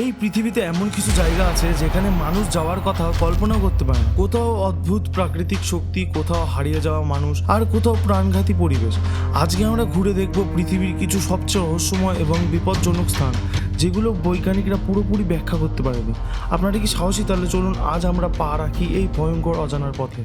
এই পৃথিবীতে এমন কিছু জায়গা আছে যেখানে মানুষ যাওয়ার কথা কল্পনাও করতে পারে কোথাও অদ্ভুত প্রাকৃতিক শক্তি, কোথাও হারিয়ে যাওয়া মানুষ, আর কোথাও প্রাণঘাতী পরিবেশ। আজকে আমরা ঘুরে দেখব পৃথিবীর কিছু সবচেয়ে রহস্যময় এবং বিপজ্জনক স্থান, যেগুলো বৈজ্ঞানিকরা পুরোপুরি ব্যাখ্যা করতে পারেনি। আপনারা কি সাহসী? তাহলে চলুন আজ আমরা পা রাখি এই ভয়ঙ্কর অজানার পথে।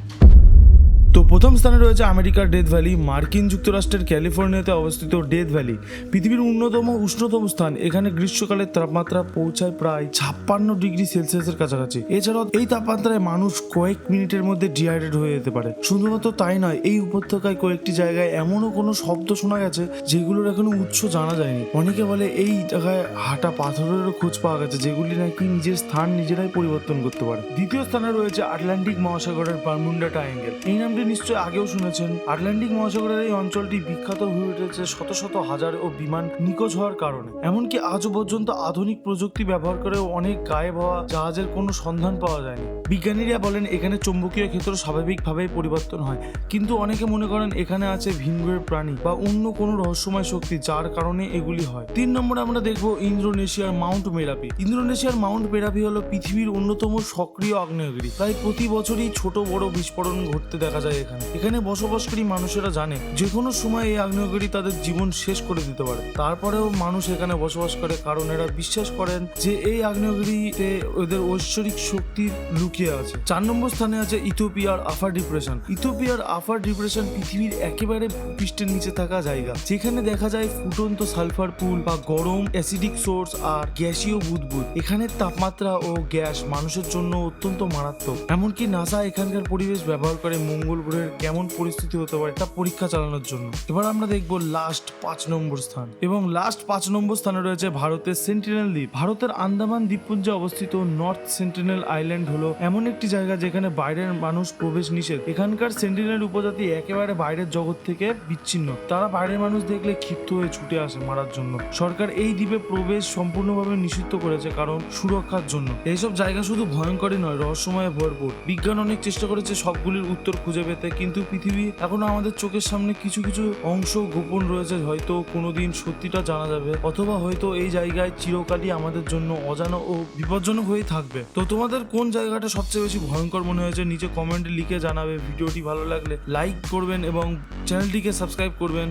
তো প্রথম স্থানে রয়েছে আমেরিকার ডেথ ভ্যালি, মার্কিন যুক্তরাষ্ট্রের ক্যালিফোর্নিয়াতে অবস্থিত ডেথ ভ্যালি। পৃথিবীর অন্যতম উষ্ণতম স্থান, এখানে গ্রীষ্মকালের তাপমাত্রা পৌঁছায় প্রায় ছাপ্পান্ন ডিগ্রি সেলসিয়াসের কাছাকাছি। এছাড়াও এই তাপমাত্রায় মানুষ কয়েক মিনিটের মধ্যে ডিহাইড্রেট হয়ে যেতে পারে। শুধুমাত্র তাই নয়, এই উপত্যকায় কয়েকটি জায়গায় এমনও কোনো শব্দ শোনা গেছে যেগুলোর এখনও উৎস জানা যায়নি। অনেকে বলে এই জায়গায় হাঁটা পাথরেরও খোঁজ পাওয়া গেছে, যেগুলি নাকি নিজের স্থান নিজেরাই পরিবর্তন করতে পারে। দ্বিতীয় স্থানে রয়েছে আটলান্টিক মহাসাগরের বারমুন্ডা ট্রায়াঙ্গেল। এই নামটি নিশ্চয়ই আগেও শুনেছেন, আটলান্টিক মহাসাগরের এই অঞ্চলটি বিখ্যাত হয়ে উঠেছে শত শত হাজার ও বিমান নিখোঁজ হওয়ার কারণে। এমনকি আজও পর্যন্ত আধুনিক প্রযুক্তি ব্যবহার করেও অনেক গায়েব হওয়া জাহাজের কোনো সন্ধান পাওয়া যায়নি। বিজ্ঞানীরা বলেন, এখানে চৌম্বকীয় ক্ষেত্র স্বাভাবিকভাবেই পরিবর্তন হয়। কিন্তু অনেকে মনে করেন, এখানে আছে ভিনগ্রহের প্রাণী বা অন্য কোনো রহস্যময় শক্তি যার কারণে এগুলি হয়। তিন নম্বরে আমরা দেখব ইন্দোনেশিয়ার মাউন্ট মেরাপি। ইন্দোনেশিয়ার মাউন্ট মেরাপি হলো পৃথিবীর অন্যতম সক্রিয় আগ্নেয়গিরি। প্রায় প্রতি বছরই ছোট বড় বিস্ফোরণ ঘটতে দেখা যায়। এখানে। এখানে বসবাসকারী মানুষেরা জানে যে কোনো সময় এই আগ্নেয়গিরি তাদের জীবন শেষ করে দিতে পারে। তারপরেও মানুষ এখানে বসবাস করে কারণ এরা বিশ্বাস করেন যে এই আগ্নেয়গিরিতে ওদের ঐশ্বরিক শক্তি লুকিয়ে আছে। চার নম্বর স্থানে আছে ইথোপিয়ার আফার ডিপ্রেশন। ইথোপিয়ার আফার ডিপ্রেশন পৃথিবীর একেবারে ভূপৃষ্ঠের নিচে থাকা জায়গা, যেখানে দেখা যায় ফুটন্ত সালফার পুল বা গরম অ্যাসিডিক সোর্স আর গ্যাসীয় বুদবুদ। এখানের তাপমাত্রা ও গ্যাস মানুষের জন্য অত্যন্ত মারাত্মক। এমনকি নাসা এখানকার পরিবেশ ব্যবহার করে মঙ্গল গ্রহের কেমন পরিস্থিতি হতে পারে তা পরীক্ষা চালানোর জন্য। এবার আমরা দেখব লাস্ট পাঁচ নম্বর স্থান। এবং লাস্ট পাঁচ নম্বর স্থানে রয়েছে ভারতের সেন্টিনেল দ্বীপ। ভারতের আন্দামান দ্বীপপুঞ্জে অবস্থিত নর্থ সেন্টিনেল আইল্যান্ড হলো এমন একটি জায়গা যেখানে বাইরের মানুষ প্রবেশ নিষেধ। এখানকার সেন্টিনেল উপজাতি একেবারে বাইরের জগৎ থেকে বিচ্ছিন্ন। তারা বাইরের মানুষ দেখলে ক্ষিপ্ত হয়ে ছুটে আসে মারার জন্য। সরকার এই দ্বীপে প্রবেশ সম্পূর্ণভাবে নিষিদ্ধ করেছে কারণ সুরক্ষার জন্য। এইসব জায়গা শুধু ভয়ঙ্করই নয়, রহস্যময় ভরপুর। বিজ্ঞান অনেক চেষ্টা করেছে সবগুলির উত্তর খুঁজে পেতে কিন্তু পৃথিবী এখনও আমাদের চোখের সামনে কিছু কিছু অংশ গোপন রয়েছে, হয়তো কোনোদিন সত্যিটা জানা যাবে, অথবা হয়তো এই জায়গায় চিরকালই আমাদের জন্য অজানা ও বিপজ্জনক হয়ে থাকবে। তো তোমাদের কোন জায়গাটা সবচেয়ে বেশি ভয়ঙ্কর মনে হয়েছে, নিচে কমেন্টে লিখে জানাবে। ভিডিওটি ভালো লাগলে লাইক করবেন এবং চ্যানেলটিকে সাবস্ক্রাইব করবেন।